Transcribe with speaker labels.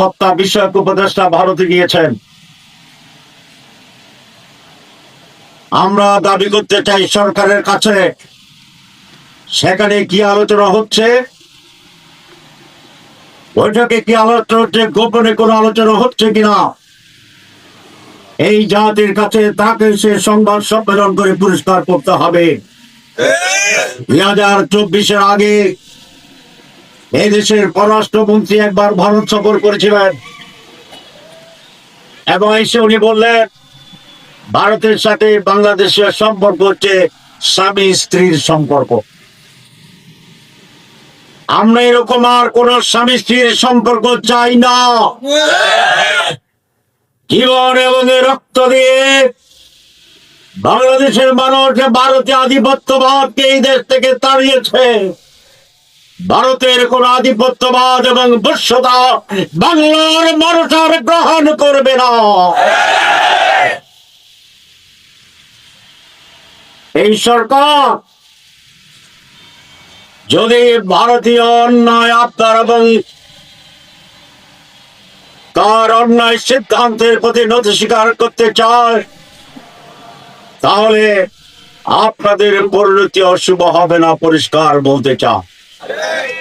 Speaker 1: হত্যা বিষয়ক উপদেষ্টা ভারতে গিয়েছেন। আমরা দাবি করতে চাই সরকারের কাছে। সেখানে কি আলোচনা হচ্ছে? বৈঠকে কি আলোচনা হচ্ছে? গোপনে কোনো আলোচনা হচ্ছে কিনা? এই জাতির কাছে তাকে সে সংবাদ সম্মেলন করে পুরস্কার করতে হবে। দুই হাজার চব্বিশের আগে এই দেশের পররাষ্ট্রমন্ত্রী একবার ভারত সফর করেছিলেন। এবং এসে উনি বললেন, ভারতের সাথে বাংলাদেশের সম্পর্ক হচ্ছে স্বামী স্ত্রীর সম্পর্ক। আমরা এরকম আর কোন স্বামী স্ত্রীর সম্পর্ক চাই না। জীবন এবং রক্ত দিয়ে বাংলাদেশের মানুষ ভারতীয় আধিপত্যবাদকে এই দেশ থেকে তাড়িয়েছে ভারতের কোন আধিপত্যবাদ এবং বস্যতা বাংলার মানুষ গ্রহণ করবে না। এই সরকার যদি ভারতীয় অন্যায় আপনার এবং তার অন্যায় সিদ্ধান্তের প্রতি নথি স্বীকার করতে চায়, তাহলে আপনাদের পরিণতি অশুভ হবে না, পরিষ্কার বলতে চায়। Hey!